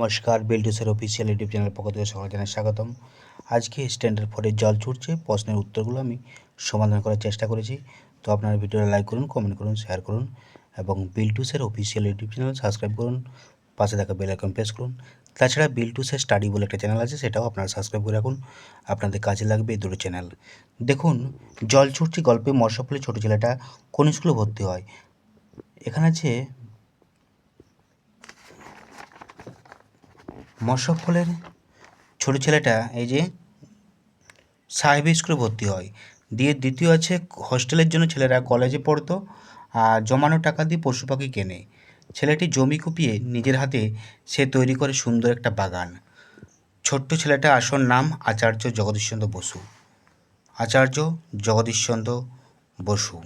নমস্কার বিল্ডুসের official YouTube চ্যানেলের পক্ষ থেকে সকল জানাই স্বাগতম। আজকে স্ট্যান্ডার্ড ফোরের জল ছুটছে, প্রশ্নের উত্তরগুলো আমি সমাধান করার চেষ্টা করেছি। তো আপনারা ভিডিওটা লাইক করুন কমেন্ট করুন শেয়ার করুন এবং বিল্টুসের অফিসিয়াল ইউটিউব চ্যানেল সাবস্ক্রাইব করুন, পাশে থাকা বেল আইকন প্রেস করুন। তাছাড়া বিল্টুসের স্টাডি বলে একটা চ্যানেল আছে, সেটাও আপনারা সাবস্ক্রাইব করে রাখুন। আপনাদের কাজে লাগবে এই দুটো চ্যানেল দেখুন, জল ছুটছি গল্পে মশাফলে ছোটো ছেলেটা কোন স্কুলে ভর্তি হয়? এখানে আছে মশফলের ছোট ছেলেটা, এই যে সাহেব স্কুলে ভর্তি হয়। দিয়ে দ্বিতীয় আছে, হস্টেলের জন্য ছেলেরা কলেজে পড়তো আর জমানো টাকা দিয়ে পশু পাখি কেনে। ছেলেটি জমি কুপিয়ে নিজের হাতে সে তৈরি করে সুন্দর একটা বাগান। ছোট্ট ছেলেটা আসল নাম আচার্য জগদীশচন্দ্র বসু। আচার্য জগদীশচন্দ্র বসু।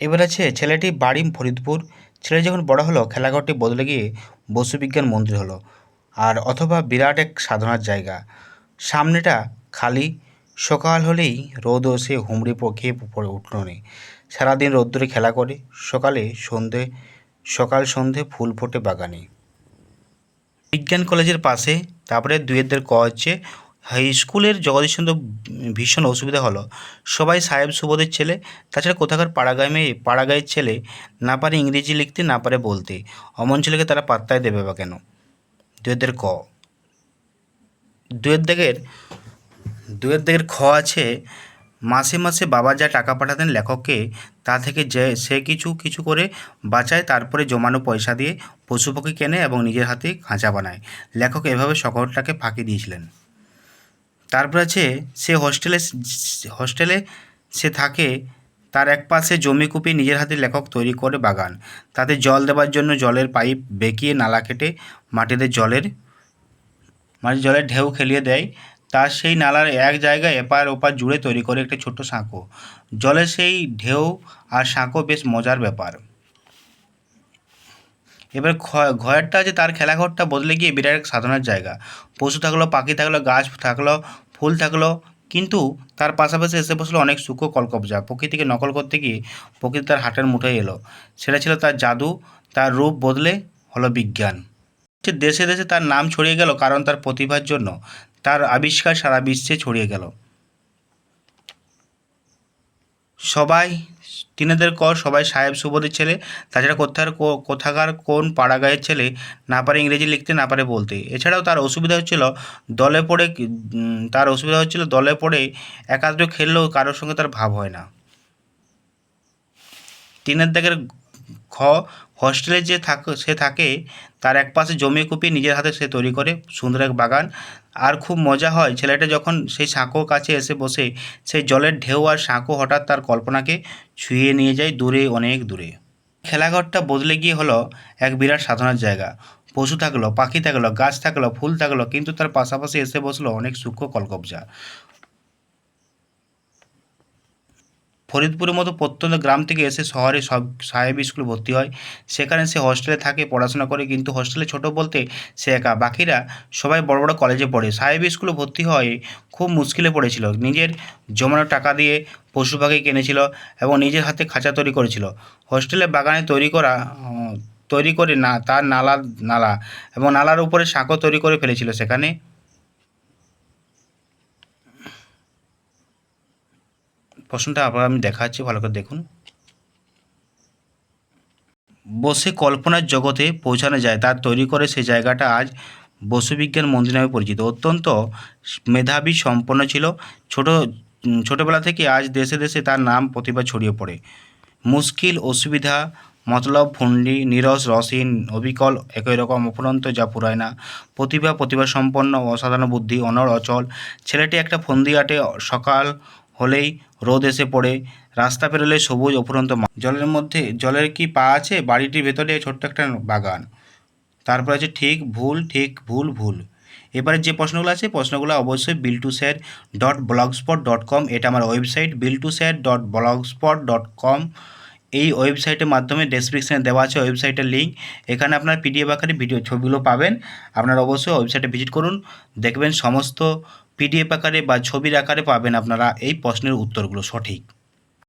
এবার আছে ছেলেটি বাড়ি ফরিদপুর। ছেলে যখন বড় হলো, খেলাঘরটি বদলে গিয়ে বসু বিজ্ঞান মন্দির হলো, আর অথবা বিরাট এক সাধনার জায়গা। সামনেটা খালি, সকাল হলেই রোদ ওসে হুমড়ি পকে পড়ে উঠল নেই সারাদিন রোদ্দুরে খেলা করে, সকালে সন্ধে, সকাল সন্ধে ফুল ফোটে বাগানে। বিজ্ঞান কলেজের পাশে, তারপরে দুয়েদের ক হচ্ছে হাই স্কুলের জগদীশচন্দ্র ভীষণ অসুবিধা হলো। সবাই সাহেব সুবোধের ছেলে, তাছাড়া কোথাকার পাড়াগাঁয় মেয়ে পাড়াগাঁয়ের ছেলে, না পারে ইংরেজি লিখতে, না পারে বলতে। অমন ছেলেকে তারা পাত্তায় দেবে বা কেন? দুয়েরদের ক। দুয়ের দিকের দুয়ের দিকের খ আছে, মাসে মাসে বাবা যা টাকা পাঠাতেন লেখককে, তা থেকে যে, সে কিছু কিছু করে বাঁচায়, তারপরে জমানো পয়সা দিয়ে পশু পাখি কেনে এবং নিজের হাতে খাঁচা বানায়। লেখক এভাবে সকলটাকে ফাঁকি দিয়েছিলেন। তারপর আছে, সে হোস্টেলে হোস্টেলে সে থাকে, তার এক পাশে জমি কুপিয়ে নিজের হাতে লেখক তৈরি করে বাগান। তাতে জল দেওয়ার জন্য জলের পাইপ বেঁকিয়ে নালা কেটে মাটিতে জলের মানে জলের ঢেউ খেলিয়ে দেয়। তার সেই নালার এক জায়গায় এপার ওপার জুড়ে তৈরি করে একটা ছোট্ট সাঁকো। জলের সেই ঢেউ আর সাঁকো বেশ মজার ব্যাপার। এবার ঘরটা আছে তার খেলাঘরটা বদলে গিয়ে বিরাট এক সাধনার জায়গা। পশু থাকল, পাখি থাকল, গাছ থাকল ফুল থাকল, কিন্তু তার পাশাপাশি এসে বসল অনেক সূক্ষ্ম কলকবজা। প্রকৃতিকে নকল করতে গিয়ে প্রকৃতি তার হাটের মুঠোয় এলো। সেটা ছিল তার জাদু, তার রূপ বদলে হলো বিজ্ঞান। দেশে দেশে তার নাম ছড়িয়ে গেল কারণ তার প্রতিভার জন্য। তার আবিষ্কার সারা বিশ্বে ছড়িয়ে গেল। সবাই, টিনেদের কর, সবাই সাহেব সুবোধের ছেলে, তাছাড়া কোথার কোথাকার কোন পাড়াগাঁয়ের ছেলে, না পারে ইংরেজি লিখতে, না পারে বলতে। এছাড়াও তার অসুবিধা হচ্ছিল দলে পড়ে তার অসুবিধা হচ্ছিল দলে পড়ে একাত্র খেললেও কারোর সঙ্গে তার ভাব হয় না। টিনের দাগের খ হস্টেলে যে থাক, সে থাকে, তার এক পাশে জমি কুপিয়ে নিজের হাতে সে তৈরি করে, সুন্দর এক বাগান। আর খুব মজা হয়, ছেলেটা যখন সেই সাঁকোর কাছে এসে বসে, সেই জলের ঢেউ আর সাঁকো হঠাৎ তার কল্পনাকে ছুঁয়ে নিয়ে যায় দূরে, অনেক দূরে। খেলাঘরটা বদলে গিয়ে হলো এক বিরাট সাধনার জায়গা। পশু থাকল, পাখি থাকল, গাছ থাকল, ফুল থাকল, কিন্তু তার পাশাপাশি এসে বসল অনেক সূক্ষ্ম কলকবজা। ফরিদপুরের মতো প্রত্যন্ত গ্রাম থেকে এসে শহরে সব সাহেব স্কুলে ভর্তি হয়। সেখানে সে হস্টেলে থাকে, পড়াশোনা করে, কিন্তু হস্টেলে ছোট বলতে সে একা। বাকিরা সবাই বড় বড় কলেজে পড়ে। সাহেব স্কুলে ভর্তি হয় খুব মুশকিলে পড়েছিল। নিজের জমানো টাকা দিয়ে পশু পাখি কিনেছিল এবং নিজের হাতে খাঁচা তৈরি করেছিল। হোস্টেলে বাগানে তৈরি করা, তৈরি করে না, তার নালা নালা এবং নালার উপরে সাঁকো তৈরি করে ফেলেছিল সেখানে। প্রশ্নটা আবার আমি দেখাচ্ছি, ভালো করে দেখুন। বসে কল্পনার জগতে পৌঁছানো যায়, তার তৈরি করে সেই জায়গাটা আজ বসুবিজ্ঞান মন্দির নামে পরিচিত। অত্যন্ত মেধাবী সম্পন্ন ছিল। ছোট ছোটবেলা থেকে আজ দেশে দেশে তার নাম প্রতিভা ছড়িয়ে পড়ে। মুশকিল, অসুবিধা, মতলব ফন্ডি নিরস, রসহীন, অবিকল, একই রকম অপরন্ত যা পুরায় না। প্রতিভা প্রতিভা সম্পন্ন অসাধারণ বুদ্ধি, অনড়, অচল। ছেলেটি একটা ফন্দি আটে সকাল হলেই রোদ এসে পড়ে। রাস্তা পেরোলে সবুজ অফুরন্ত। জলের মধ্যে, জলের কি পা আছে? বাড়িটির ভেতরে ছোট্ট একটা বাগান। তারপর আছে ঠিক ভুল ঠিক ভুল ভুল। এবারে যে প্রশ্নগুলো আছে, প্রশ্নগুলো অবশ্যই Biltu sir dot blogspot dot com, এটা আমার website Biltu sir dot blogspot dot com. এই ওয়েবসাইটের মাধ্যমে ডেসক্রিপশানে দেওয়া আছে ওয়েবসাইটের লিঙ্ক এখানে আপনার পিডিএফ আকারে ভিডিও ছবিগুলো পাবেন। আপনারা অবশ্যই ওয়েবসাইটে ভিজিট করুন। দেখবেন সমস্ত পিডিএফ আকারে বা ছবির আকারে পাবেন আপনারা এই প্রশ্নের উত্তরগুলো সঠিক।